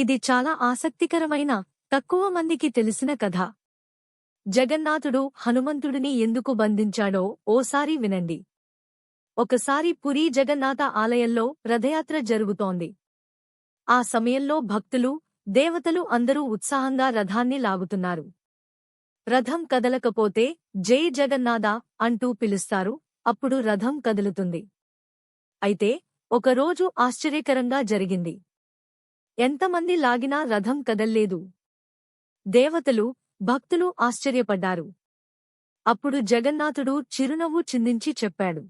ఇది చాలా ఆసక్తికరమైన తక్కువ మందికి తెలిసిన కథ. జగన్నాథుడు హనుమంతుడిని ఎందుకు బంధించాడో ఓసారి వినండి. ఒకసారి పురీ జగన్నాథ ఆలయంలో రథయాత్ర జరుగుతోంది. ఆ సమయంలో భక్తులు దేవతలు అందరూ ఉత్సాహంగా రథాన్ని లాగుతున్నారు. రథం కదలకపోతే జై జగన్నాథ అంటూ పిలుస్తారు అప్పుడు రథం కదులుతుంది. అయితే ఒకరోజు ఆశ్చర్యకరంగా జరిగింది. ఎంతమంది లాగినా రథం కదల్లేదు. దేవతలు భక్తులు ఆశ్చర్యపడ్డారు. అప్పుడు జగన్నాథుడు చిరునవ్వు చిందించి చెప్పాడు.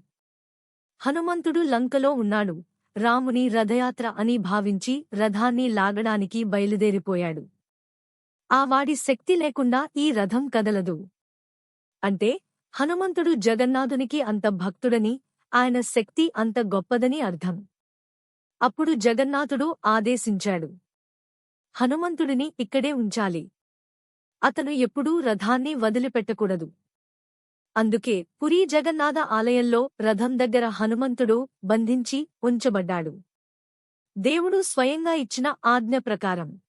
హనుమంతుడు లంకలో ఉన్నాడు. రాముని రథయాత్ర అని భావించి రథాన్ని లాగడానికి బయలుదేరిపోయాడు. ఆ వాడి శక్తి లేకుండా ఈ రథం కదలదు. అంటే హనుమంతుడు జగన్నాథునికి అంత భక్తుడని ఆయన శక్తి అంత గొప్పదని అర్థం. అప్పుడు జగన్నాథుడు ఆదేశించాడు. హనుమంతుడిని ఇక్కడే ఉంచాలి. అతను ఎప్పుడూ రథాన్ని వదిలిపెట్టకూడదు. అందుకే పురీ జగన్నాథ ఆలయంలో రథం దగ్గర హనుమంతుడు బంధించి ఉంచబడ్డాడు. దేవుడు స్వయంగా ఇచ్చిన ఆజ్ఞ ప్రకారం.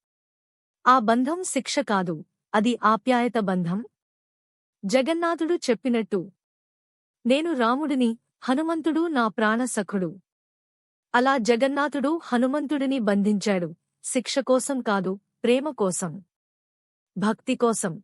ఆ బంధం శిక్ష కాదు అది ఆప్యాయత బంధం. జగన్నాథుడు చెప్పినట్టు నేను రాముడిని హనుమంతుడు నా ప్రాణసఖుడు. అలా జగన్నాథుడు హనుమంతుడిని బంధించాడు. శిక్ష కోసం కాదు ప్రేమ కోసం. భక్తి కోసం.